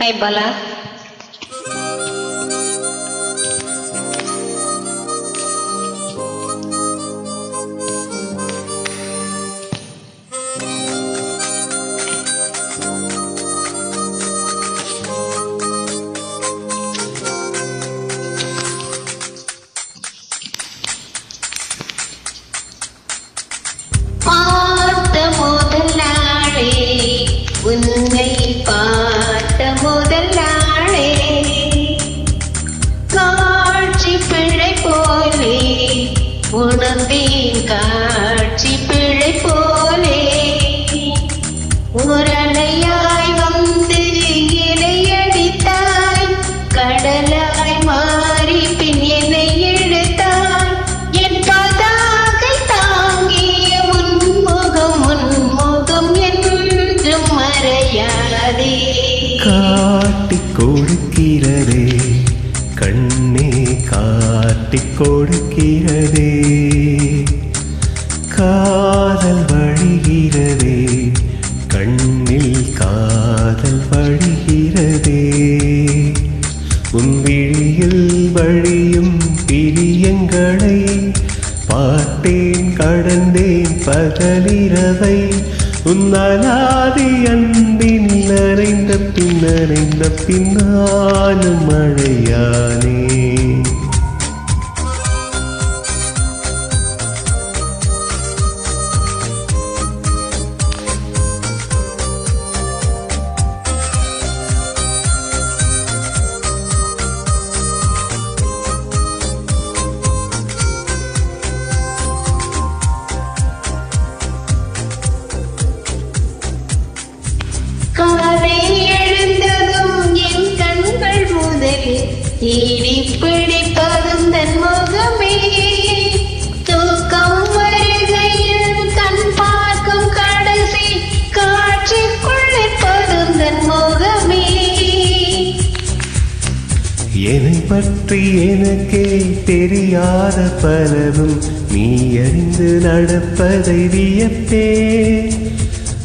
Hi Bala போலே உணர்ந்தேன் காட்சி பிழை போலே கொடுக்கிறதே. காதல் வழிகிறதே. கண்ணில் காதல் வழிகிறதே. உன் விழியில் வழியும் பிரியங்களை பார்த்தேன் கடந்தேன் பகலிரவை. உன்னலாதி அன்பின் நரைந்த பின் நரைந்த பின்னாலும் மழையானே முதலில் பிடிப்பதும் தன் முகமே. தூக்கம் வருகையில் கண் பார்க்கும் கடைசி காட்சிக்குள்ளிப்பதும் தன் முகமே. என்னை பற்றி எனக்கே தெரியாத பலரும் நீ அறிந்து நடப்பதை வியப்பே.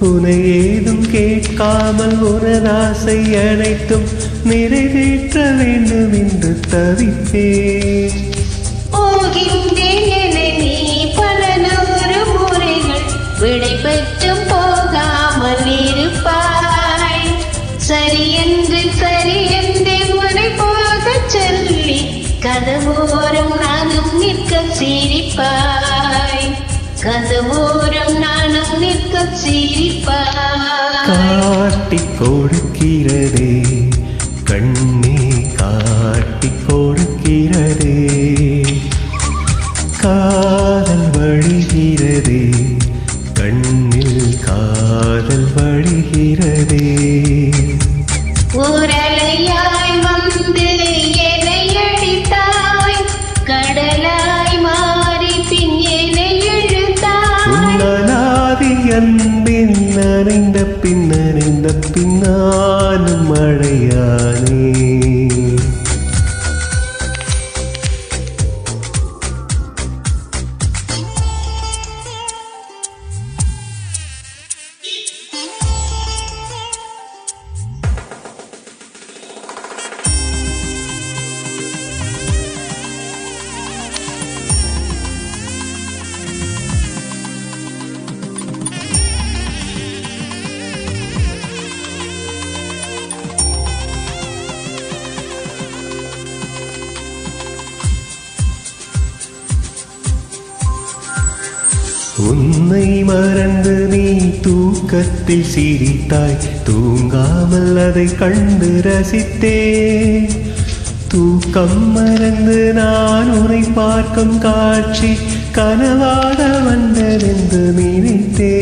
உனை ஏதும் கேட்காமல் உனதாசை அனைத்தும் நிறைவேற்ற வேண்டும் என்று தவிப்பேன் போகின்றேன் விடை பெற்றும் போகாமல் இருப்பாய். சரி என்று சரி என்று முறை போகச் சொல்லி கதவோரம் நானும் நிற்க சிரிப்பாய். கதவோரம் நிற்க சிரிப்பாய் காட்டிக் கொடுக்கிறதே. உன்னலாதி அன்பின் நனைந்த பின் உன்னை மறந்து நீ தூக்கத்தில் சிரித்தாய். தூங்காமல் அதை கண்டு ரசித்தே. தூக்கம் மறந்து நான் உன்னை பார்க்கும் காட்சி கனவாக வந்ததென்று நினைத்தே.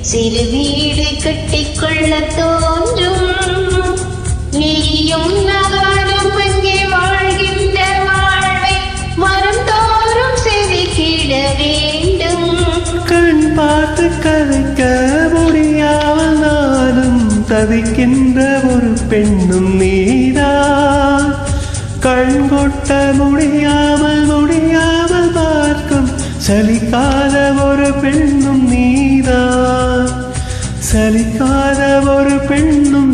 சிறு வீடு கட்டிக்கொள்ள தோன்றும் கதைக்க முடியாமல் நானும் தவிக்கின்ற ஒரு பெண்ணும் நீதான் கண் கொட்ட முடியாமல் முடியாமல் பார்க்கும் சலிக்காத ஒரு பெண்ணும் நீதான் சலிக்காத ஒரு பெண்ணும்